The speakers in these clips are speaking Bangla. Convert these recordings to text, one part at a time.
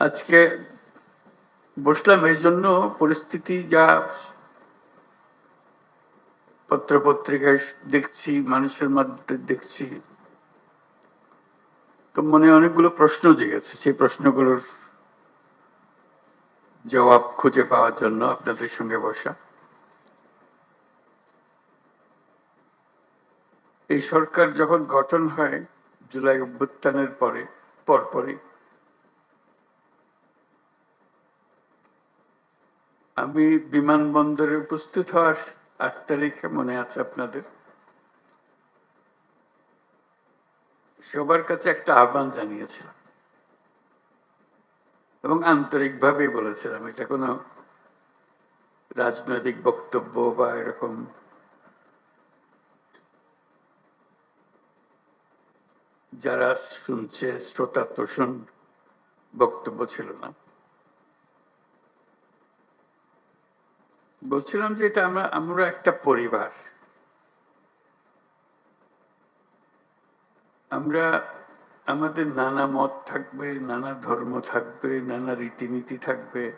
আজকে বসলাম এই জন্য পরিস্থিতি যা পত্র পত্রিকায় দেখছি, মানুষের মধ্যে দেখছি, তো মনে অনেকগুলো প্রশ্ন জেগেছে। সেই প্রশ্নগুলোর জবাব খুঁজে পাওয়ার জন্য আপনাদের সঙ্গে বসা। এই সরকার যখন গঠন হয়, জুলাই অভ্যুত্থানের পরে, পরপরই আমি বিমানবন্দরে উপস্থিত হওয়ার আট তারিখে মনে আছে আপনাদের। সবার কাছে একটা আহ্বান জানিয়েছিলাম। এবং আন্তরিকভাবে বলেছিলাম, এটা কোনো রাজনৈতিক বক্তব্য বা এরকম যারা শুনছে, শ্রোতা তোষণ বক্তব্য ছিল না। বলছিলাম যে এটা আমরা আমরা একটা পরিবার। আমরা আমাদের নানা মত থাকবে, নানা ধর্ম থাকবে, নানা রীতিনীতি থাকবে।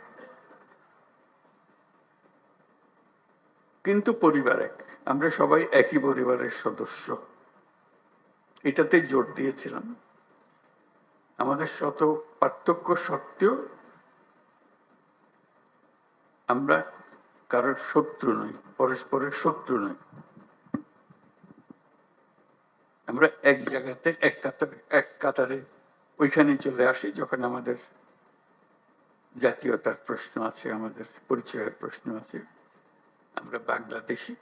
কিন্তু পরিবার এক। আমরা সবাই একই পরিবারের সদস্য। এটাতে জোর দিয়েছিলাম। আমাদের শত পার্থক্য সত্ত্বেও আমরা কারোর শত্রু নই, পরস্পরের শত্রু নই। আমরা এক জায়গাতে, এক কাতারে এক কাতারে ওইখানে চলে আসি যখন আমাদের জাতীয়তার প্রশ্ন আছে, আমাদের পরিচয়ের প্রশ্ন আছে। আমরা বাংলাদেশি,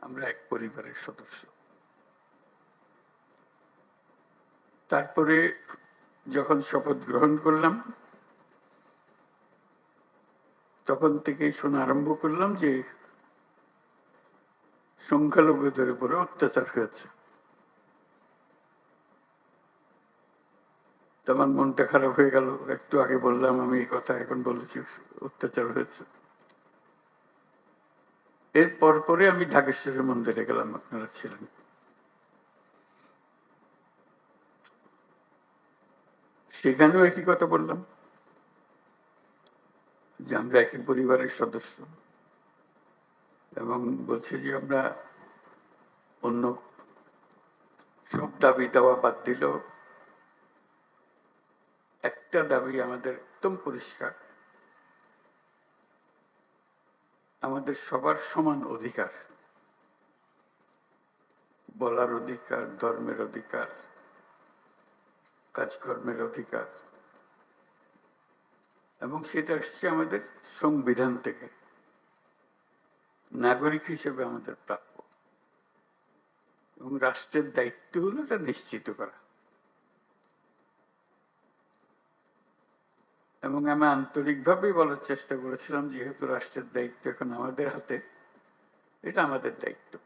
আমরা এক পরিবারের সদস্য। তারপরে যখন শপথ গ্রহণ করলাম তখন থেকেই শোনা আরম্ভ করলাম যে সংখ্যালঘুদের উপরে অত্যাচার হয়েছে। আমার মনটা খারাপ হয়ে গেল। একটু আগে বললাম আমি এই কথা, এখন বলেছি অত্যাচার হয়েছে। এর পরে আমি ঢাকেশ্বরী মন্দিরে গেলাম, আপনারা ছিলেন। সেখানেও একই কথা বললাম। যে আমরা একই পরিবারের সদস্য। এবং বলছে যে আমরা অন্য সব দাবি দেওয়া বাদ দিল। একটা দাবি আমাদের একদম পরিষ্কার। আমাদের সবার সমান অধিকার। বলার অধিকার, ধর্মের অধিকার, কাজকর্মের অধিকার। এবং সেটা আসছে আমাদের সংবিধান থেকে। নাগরিক হিসেবে আমাদের প্রাপ্য। এবং রাষ্ট্রের দায়িত্ব হলো এটা নিশ্চিত করা। এবং আমি আন্তরিকভাবেই বলার চেষ্টা করেছিলাম, যেহেতু রাষ্ট্রের দায়িত্ব এখন আমাদের হাতে, এটা আমাদের দায়িত্ব।